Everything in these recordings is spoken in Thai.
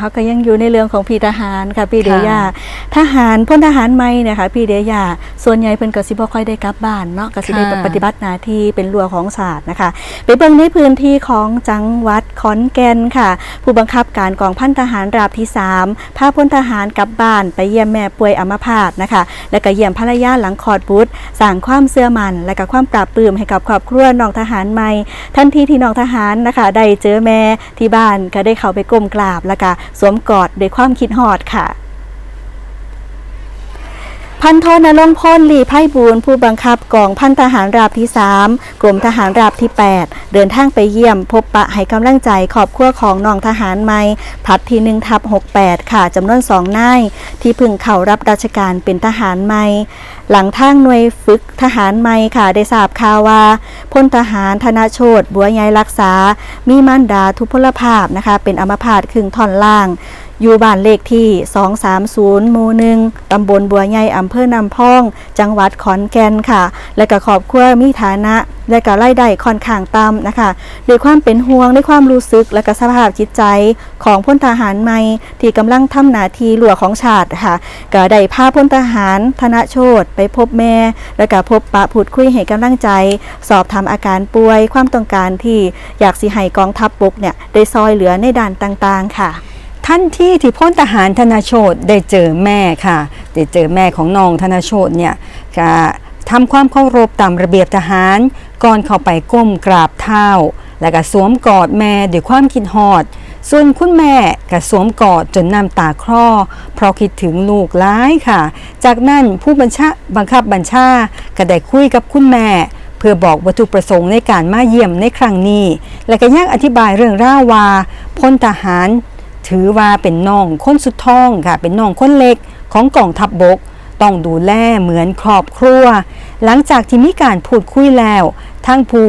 ค่ะเขาก็ยังอยู่ในเรื่องของพี่ทหารค่ะพี่เดียค่ะทหารพลทหารใหม่เนะคะพี่เดียส่วนใหญ่เพิ่นก็สิบ่ค่อยได้กลับบ้านเนาะก็สิได้ค่ะปฏิบัติหน้าที่เป็นรั้วของศาสตร์นะคะ ไปเบิ่งในพื้นที่ของจังหวัด ขอนแก่นค่ะ ผู้บังคับการกองพันทหารราบที่ 3 พาพลทหารกลับบ้านไปเยี่ยมแม่ป่วยอัมพาตนะคะ และก็เยี่ยมภรรยาหลังคอดบุตรสร้างความเสื่อมันและก็ความปราบปลื้มให้กับครอบครัวน้องทหารใหม่ทันทีที่น้องทหารนะคะ ได้เจอแม่ที่บ้านก็ได้เข้าไปก้มกราบแล้วก็สวมกอดด้วยความคิดฮอดค่ะพันโทนรงพลลีไพ่บูรณ์ผู้บังคับกองพันทหารราบที่ 3กรมทหารราบที่ 8 เดินทางไปเยี่ยม พบปะให้กำลังใจขอบครัวของน้องทหารใหม่พัดที่1ทับ68 ค่ะจำนวน2นายที่พึ่งเข้ารับราชการเป็นทหารใหม่ หลังทางหน่วยฝึกทหารใหม่ค่ะได้ทราบข่าวว่าพลทหารธนโชตบัวใยรักษา มีมารดาทุพพลภาพนะคะ เป็นอัมพาตครึ่งท่อนล่างอยู่บ้านเลขที่ 230 หมู่หนึ่งตำบลบัวใหญ่อำเภอนำพอง จังหวัดขอนแก่นค่ะ และก็ครอบครัวมีฐานะ และก็รายได้ค่อนข้างต่ำนะคะด้วยความเป็นห่วงด้วยความรู้สึกและก็สภาพจิตใจของพลทหารใหม่ที่กำลังทำหน้าที่หลวงของชาติค่ะก็ได้พาพลทหารธนโชตไปพบแม่ และก็พบปะพูดคุยให้กำลังใจ สอบถามอาการป่วยความต้องการที่อยากสิให้กองทัพบกเนี่ยได้ซอยเหลือในด่านต่างๆค่ะท่านที่ที่พ้นทหารธนโชตได้เจอแม่ค่ะ ได้เจอแม่ของน้องธนโชตเนี่ยก็ ทำความเคารพตามระเบียบทหาร ก่อนเข้าไปก้มกราบเท้า แล้วก็สวมกอดแม่ด้วยความคิดฮอด ส่วนคุณแม่ก็สวมกอดจนน้ำตาคลอ เพราะคิดถึงลูกร้ายค่ะ จากนั้นผู้บัญชาบังคับบัญชาก็ได้คุยกับคุณแม่เพื่อบอกวัตถุประสงค์ในการมาเยี่ยมในครั้งนี้ และก็ยังอธิบายเรื่องร่าวาพลทหาร ถือว่าเป็นน้องคนสุดท้องค่ะ เป็นน้องคนเล็กของกองทัพบบก ต้องดูแลเหมือนครอบครัว หลังจากที่มีการพูดคุยแล้วทั้งผู้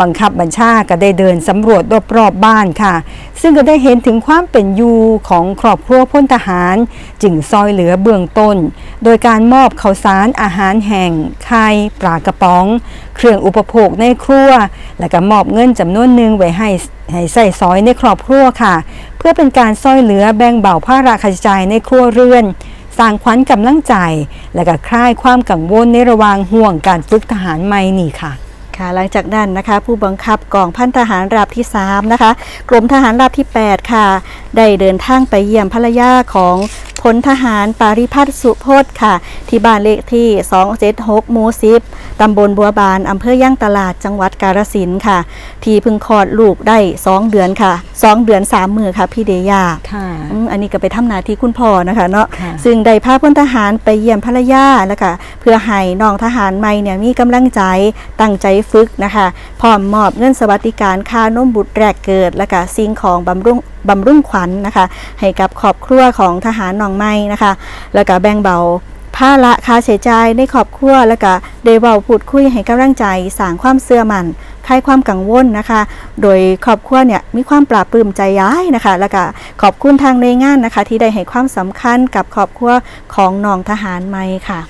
บังคับบัญชาก็ได้เดินสำรวจรอบๆบบ้านค่ะ ซึ่งก็ได้เห็นถึงความเป็นอยู่ของครอบครัวพลทหาร จึงซอยเหลือเบื้องต้น โดยการมอบข้าวสารอาหารแห้งไข่ปลากระป๋อง เครื่องอุปโภคในครัว และก็มอบเงินจำนวนหนึ่งไว้ให้ให้ใส่ซอยในครอบครัวค่ะ เพื่อเป็นการซอยเหลือแบ่งเบาภาระค่าใช้จ่ายในครัวเรือน สร้างขวัญกำลังใจ และก็คลายความกังวลในระหว่างห่วงการฝึกทหารใหม่นี่ค่ะค่ะหลังจากนั้นนะคะผู้บังคับกองพันทหารราบที่3นะคะกรมทหารราบที่ 8 ค่ะ ได้เดินทางไปเยี่ยมภรรยาของ พลทหารปาริพัฒน์สุโพธค่ะ ที่บ้านเลขที่ 276หมู่10ตำบลบัวบานอำเภอย่างตลาดจังหวัดกาฬสินธุ์ค่ะ ที่เพิ่งคลอดลูกได้ 2 เดือนค่ะ 2 เดือน 3 มือค่ะพี่เดียาค่ะอืมอันนี้ก็ไปทำหน้าที่คุณพ่อนะคะเนาะค่ะซึ่งได้พาพลทหารไปเยี่ยมภรรยาแล้วก็เพื่อให้น้องทหารใหม่เนี่ยมีกำลังใจตั้งใจฝึกนะคะพร้อมมอบเงินสวัสดิการค่านมบุตรแรกเกิด แล้วก็สิ่งของบำรุง บำรุงขวัญนะคะ ให้กับครอบครัวของทหารน้องใหม่นะคะ แล้วก็แบ่งเบาภาระค่าใช้จ่ายในครอบครัวแล้วก็ได้เว้าพูดคุยให้กำลังใจสร้างความเสื่อมั่นคลายความกังวลนะคะ โดยครอบครัวเนี่ยมีความปราบปลื้มใจย้ายนะคะ แล้วก็ขอบคุณทางในวยงานนะคะ ที่ได้ให้ความสำคัญกับครอบครัวของน้องทหารใหม่ค่ะ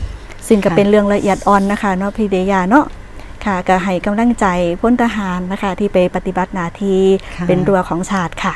ซึ่งก็ค่ะเป็นเรื่องละเอียดอ่อนนะคะเนาะพี่เดียาเนาะค่ะก็ให้กำลังใจพ้นทหารนะคะ ที่ไปปฏิบัติหน้าที่ค่ะเป็นรั้วของชาติค่ะ